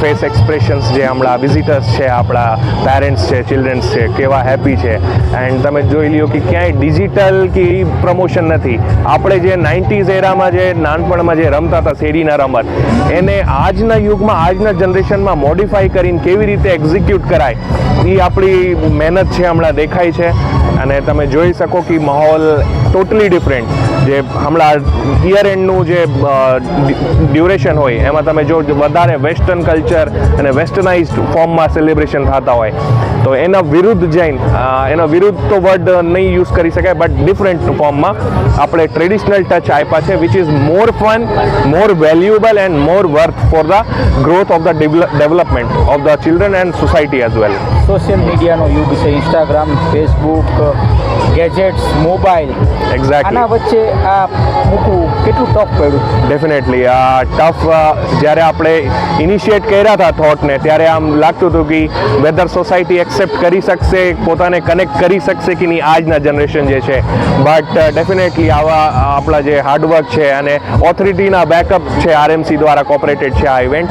Face expressions જે હમણાં visitors છે, આપણા પેરેન્ટ્સ છે ચિલ્ડ્રન્સ છે, કેવા હેપી છે. એન્ડ તમે જોઈ લ્યો કે ક્યાંય ડિજિટલ કે પ્રમોશન નથી. આપણે જે નાઇન્ટીઝ એરામાં જે નાનપણમાં જે રમતા હતા, શેરીના રમત, એને આજના યુગમાં, આજના જનરેશનમાં મોડિફાઈ કરીને કેવી રીતે એક્ઝિક્યુટ કરાય એ આપણી મહેનત છે હમણાં દેખાય છે. અને તમે જોઈ શકો કે માહોલ ટોટલી ડિફરન્ટ જે હમણાં યર એન્ડનું જે ડ્યુરેશન હોય, એમાં તમે જો વધારે વેસ્ટર્ન કલ્ચર અને વેસ્ટર્નાઇઝડ ફોર્મમાં સેલિબ્રેશન થતા હોય, તો એના વિરુદ્ધ જઈને એનો એના વિરુદ્ધ તો વર્ડ નહીં યુઝ કરી શકાય, બટ ડિફરન્ટ ફોર્મમાં આપણે ટ્રેડિશનલ ટચ આપ્યા છે which is more fun more valuable and more worth for the growth of the development of the children and society as well social મીડિયાનો યુગ છે Instagram Facebook gadgets mobile. Exactly આના વચ્ચે આ મૂકવું કેટલું ટફ પડ્યું. ડેફિનેટલી આ ટફ જ્યારે આપણે ઇનિશિએટ કર્યા હતા થોટને ત્યારે આમ લાગતું હતું કે વેધર સોસાયટી એક્સેપ્ટ કરી શકશે પોતાને કનેક્ટ કરી શકશે કે નહીં આજના જનરેશન જે છે. બટ ડેફિનેટલી આવા આપણા જે હાર્ડવર્ક છે અને ઓથોરિટીના બેકઅપ છે આરએમસી દ્વારા કોપરેટેડ છે આ ઇવેન્ટ